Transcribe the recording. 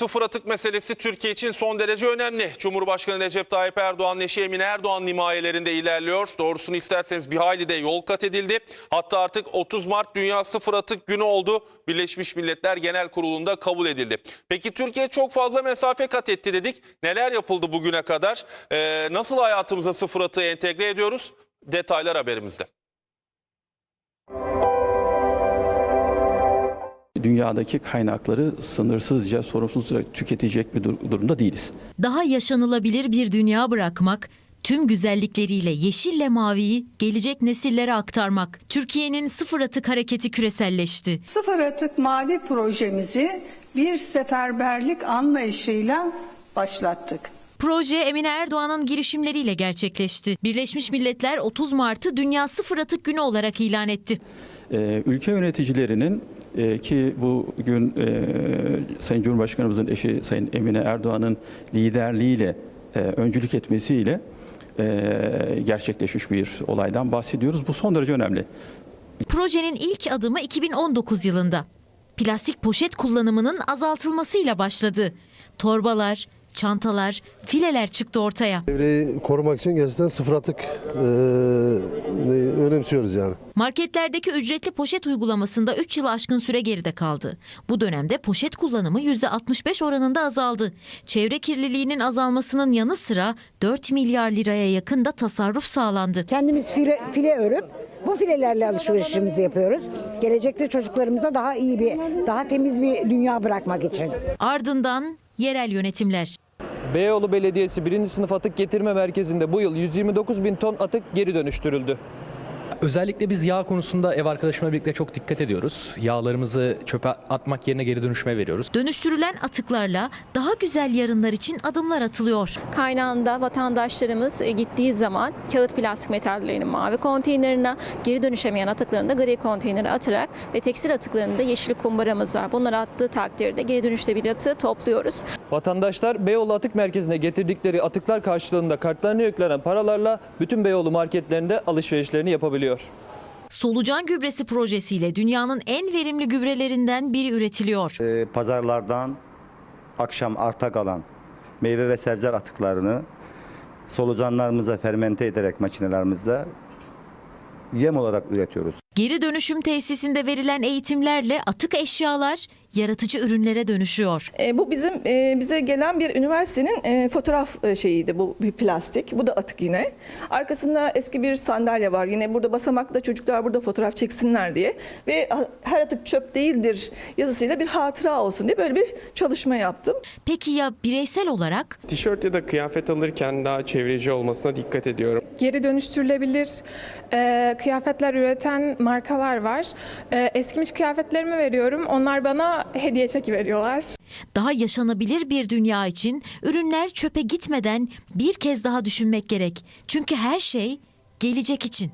sıfır atık meselesi Türkiye için son derece önemli. Cumhurbaşkanı Recep Tayyip Erdoğan, Neşe Emine Erdoğan himayelerinde ilerliyor. Doğrusunu isterseniz bir hayli de yol kat edildi. Hatta artık 30 Mart Dünya Sıfır Atık Günü oldu. Birleşmiş Milletler Genel Kurulu'nda kabul edildi. Peki Türkiye çok fazla mesafe kat etti dedik. Neler yapıldı bugüne kadar? Ee, nasıl hayatımıza sıfır atığı entegre ediyoruz? Detaylar haberimizde. Dünyadaki kaynakları sınırsızca, sorumsuzca tüketecek bir dur- durumda değiliz. Daha yaşanılabilir bir dünya bırakmak, tüm güzellikleriyle yeşille maviyi gelecek nesillere aktarmak. Türkiye'nin sıfır atık hareketi küreselleşti. Sıfır atık mavi projemizi bir seferberlik anlayışıyla başlattık. Proje Emine Erdoğan'ın girişimleriyle gerçekleşti. Birleşmiş Milletler 30 Mart'ı Dünya Sıfır Atık Günü olarak ilan etti. Ee, ülke yöneticilerinin e, ki bugün e, Sayın Cumhurbaşkanımızın eşi Sayın Emine Erdoğan'ın liderliğiyle, e, öncülük etmesiyle e, gerçekleşmiş bir olaydan bahsediyoruz. Bu son derece önemli. Projenin ilk adımı 2019 yılında. Plastik poşet kullanımının azaltılmasıyla başladı. Torbalar, çantalar, fileler çıktı ortaya. Çevreyi korumak için gerçekten sıfır atık eee, önemsiyoruz yani. Marketlerdeki ücretli poşet uygulamasında 3 yıl aşkın süre geride kaldı. Bu dönemde poşet kullanımı %65 oranında azaldı. Çevre kirliliğinin azalmasının yanı sıra 4 milyar liraya yakın da tasarruf sağlandı. Kendimiz file, file örüp bu filelerle alışverişimizi yapıyoruz. Gelecekte çocuklarımıza daha iyi bir, daha temiz bir dünya bırakmak için. Ardından yerel yönetimler. Beyoğlu Belediyesi 1. sınıf atık getirme merkezinde bu yıl 129 bin ton atık geri dönüştürüldü. Özellikle biz yağ konusunda ev arkadaşımla birlikte çok dikkat ediyoruz. Yağlarımızı çöpe atmak yerine geri dönüşüme veriyoruz. Dönüştürülen atıklarla daha güzel yarınlar için adımlar atılıyor. kaynağında vatandaşlarımız e, gittiği zaman kağıt plastik metallerini mavi konteynerine, geri dönüşemeyen atıklarını da gri konteynere atarak ve tekstil atıklarını da yeşil kumbaramız var. Bunları attığı takdirde geri dönüşebilir atığı topluyoruz. Vatandaşlar Beyoğlu Atık Merkezi'ne getirdikleri atıklar karşılığında kartlarına yüklenen paralarla bütün Beyoğlu marketlerinde alışverişlerini yapabiliyor. Solucan gübresi projesiyle dünyanın en verimli gübrelerinden biri üretiliyor. e, pazarlardan akşam arta kalan meyve ve sebze atıklarını solucanlarımıza fermente ederek makinelerimizde yem olarak üretiyoruz. Geri dönüşüm tesisinde verilen eğitimlerle atık eşyalar yaratıcı ürünlere dönüşüyor. E, bu bizim e, bize gelen bir üniversitenin e, fotoğraf e, şeyiydi bu bir plastik. Bu da atık yine. Arkasında eski bir sandalye var. Yine burada basamakta çocuklar burada fotoğraf çeksinler diye ve her atık çöp değildir yazısıyla bir hatıra olsun diye böyle bir çalışma yaptım. Peki ya bireysel olarak? Tişört ya da kıyafet alırken daha çevreci olmasına dikkat ediyorum. Geri dönüştürülebilir e, kıyafetler üreten markalar var. E, eskimiş kıyafetlerimi veriyorum. Onlar hediye çeki veriyorlar. Daha yaşanabilir bir dünya için ürünler çöpe gitmeden bir kez daha düşünmek gerek. Çünkü her şey gelecek için.